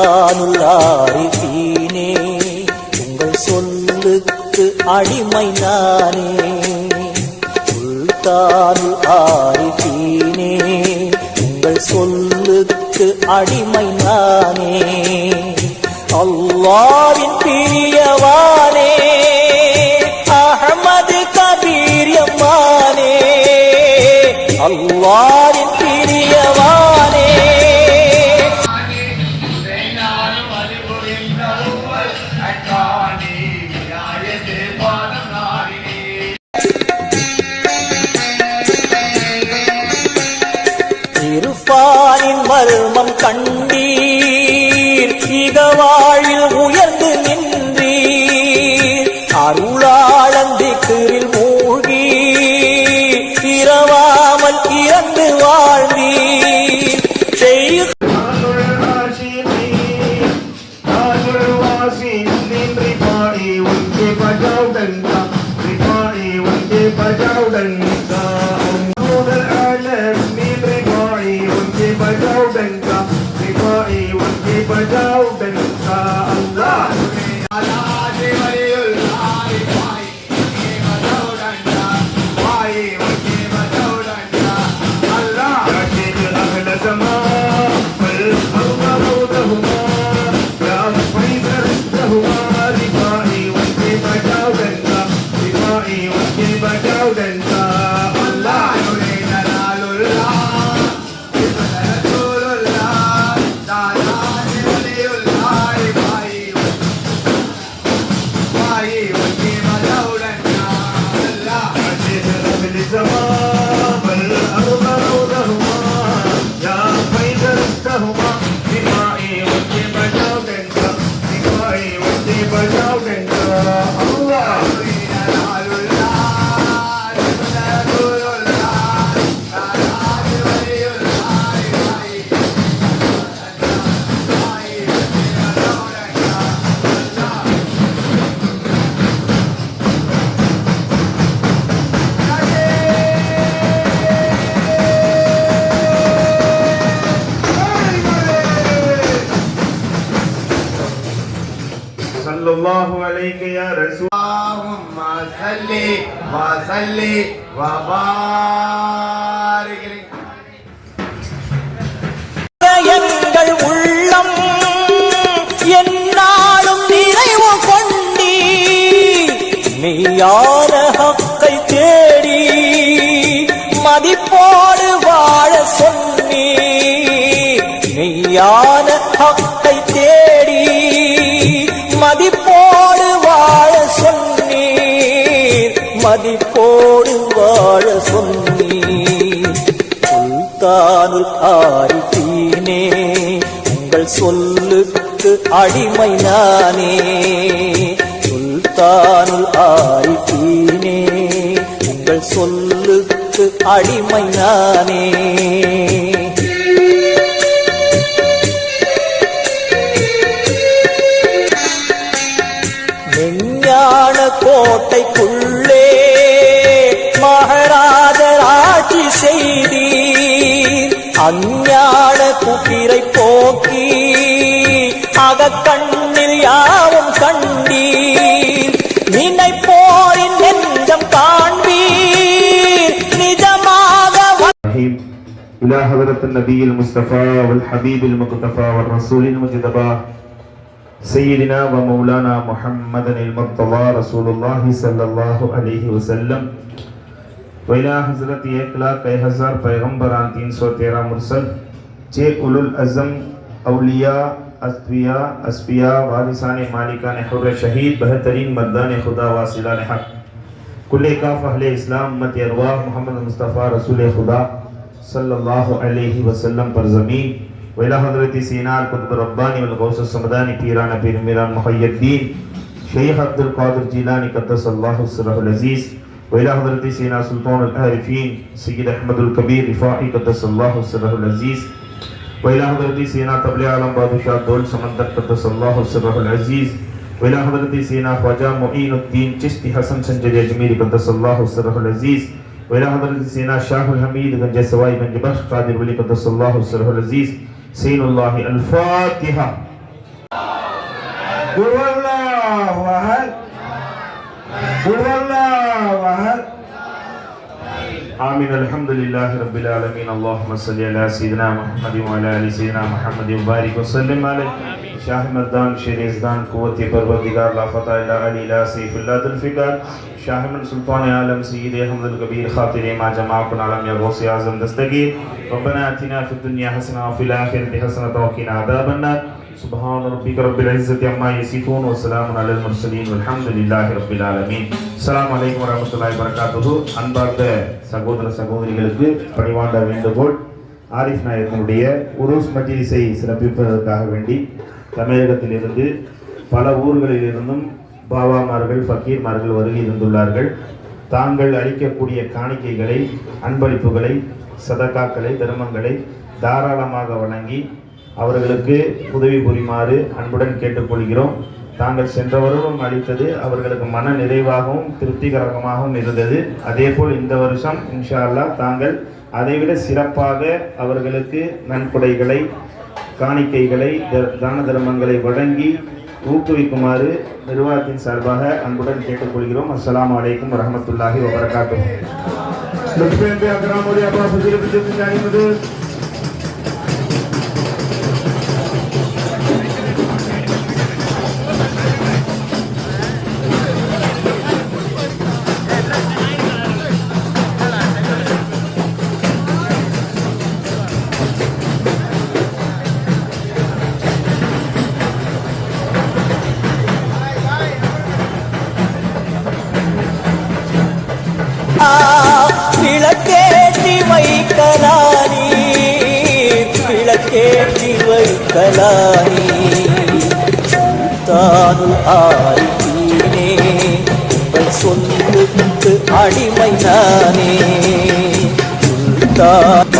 சுல்தானுல் உங்கள் சொல்லுக்கு அடிமை நானே. சுல்தானுல் ஆரிசீனே உங்கள் சொல்லுக்கு அடிமை நானே. அல்லாவின் பிரியவானே அகமது கபீரியம்மானே அல்லாவின் Johnny was given a golden. صلى الله عليك يا رسول اللهم صل وسلم وبارك எங்கள் உள்ளம் என்னாலும் நிறைவு கொண்டீ மெய்யான ஹக்கை தேடி மதிப்போடு வாழ சொன்னீ மெய்யான வாழ சொன்னீர். சுல்தானுல் ஆரிஃபீனே உங்கள் சொல்லுக்கு அடிமை நானே. சுல்தானுல் ஆரிஃபீனே உங்கள் சொல்லுக்கு அடிமை அஞ்ஞான குதிரை போக்கி அகக்கண்ணில் யாவும் கண்டீர் நினைப்போரின் நெஞ்சம் காண்பீர் நிஜமாக வ- الرحيم إلى حضرة النبي المصطفى والحبيب المقتفى والرسول المجتبى سيدنا ومولانا محمد المرتضى رسول الله صلى الله عليه وسلم وإلى حضرت ایک لاکھ اے ہزار پیغمبران تین سو تیرہ مرسل چے اولو الازم اولیاء، اصفیاء اسفیاء وارثان مالکان حر شہید، بہترین مردان خدا واصلان حق۔ کل کاف اہل اسلام، امت ارواح، محمد مصطفیٰ رسول خدا صلی اللہ علیہ وسلم پر زمین۔ ویلہ حضرت سینا القطب ربانی والغوث السمدانی، پیران پیر میران محی الدین، شیخ عبد القادر جیلانی قدس اللہ سرح العزیز۔ وإلى حضرة سيدنا سلطان العارفين سيد أحمد الكبير رفاعي قدس الله سره العزيز. وإلى حضرة سيدنا تبل عالم بادشاه دول سمندر قدس الله سره العزيز. وإلى حضرة سيدنا خواجة معين الدين چشتی حسن سنجر جميل قدس الله سره العزيز. وإلى حضرة سيدنا شاه الحميد غنج سوائی غنج بخش قادر ولي قدس الله سره العزيز. سين الله الفاتحة قل الله آمين. الحمد لله رب العالمين. اللهم صل على سيدنا محمد وعلى آل سيدنا محمد وبارك وسلم عليه. شاه مردان شریزدان قوت پروردگار لا فتح الا علی لا سیف اللہ ذوالفقار شاہ من سلطان عالم سید احمد الکبیر خاطر ما جماع کن عالم یا غوث اعظم دستگیر. ربنا آتنا فی الدنیا حسنہ وفی الآخرة حسنة وقنا عذاب النار. سبحان ربك رب العزة عما يصفون وسلام على المرسلين والحمد لله رب العالمين السلام عليكم ورحمة الله وبركاته அன்பார்ந்த சகோதர சகோதரிகளுக்கு பணிவாண்ட வேண்டுகோள் ஆரிஃப் நாயகனுடைய உருஸ் மஜ்லிஸை சிறப்பிப்பதற்காக வேண்டி தமிழகத்திலிருந்து பல ஊர்களிலிருந்தும் பாபாமார்கள் ஃபக்கீர்மார்கள் வருகை இருந்துள்ளார்கள் தாங்கள் அளிக்கக்கூடிய காணிக்கைகளை அன்பளிப்புகளை சதக்காக்களை தர்மங்களை தாராளமாக வழங்கி அவர்களுக்கு உதவி புரிமாறு அன்புடன் கேட்டுக்கொள்கிறோம். தாங்கள் சென்ற வருடம் அளித்தது அவர்களுக்கு மன நிறைவாகவும் திருப்திகரமாகவும் இருந்தது. அதேபோல் இந்த வருஷம் இன்ஷா அல்லாஹ் தாங்கள் அதைவிட சிறப்பாக அவர்களுக்கு நன்கொடைகளை காணிக்கைகளை த- தான தர்மங்களை வழங்கி ஊக்குவிக்குமாறு நிர்வாகத்தின் சார்பாக அன்புடன் கேட்டுக்கொள்கிறோம். அஸ்லாம் வலைக்கம் வரஹ்மத்துல்லாஹி வபரகாத்துஹு. வைக்கலானி விளக்கேற்றி வைக்கலானி தானு ஆயினே சொல்லுக்கு அடிமை நானே. சுல்தான்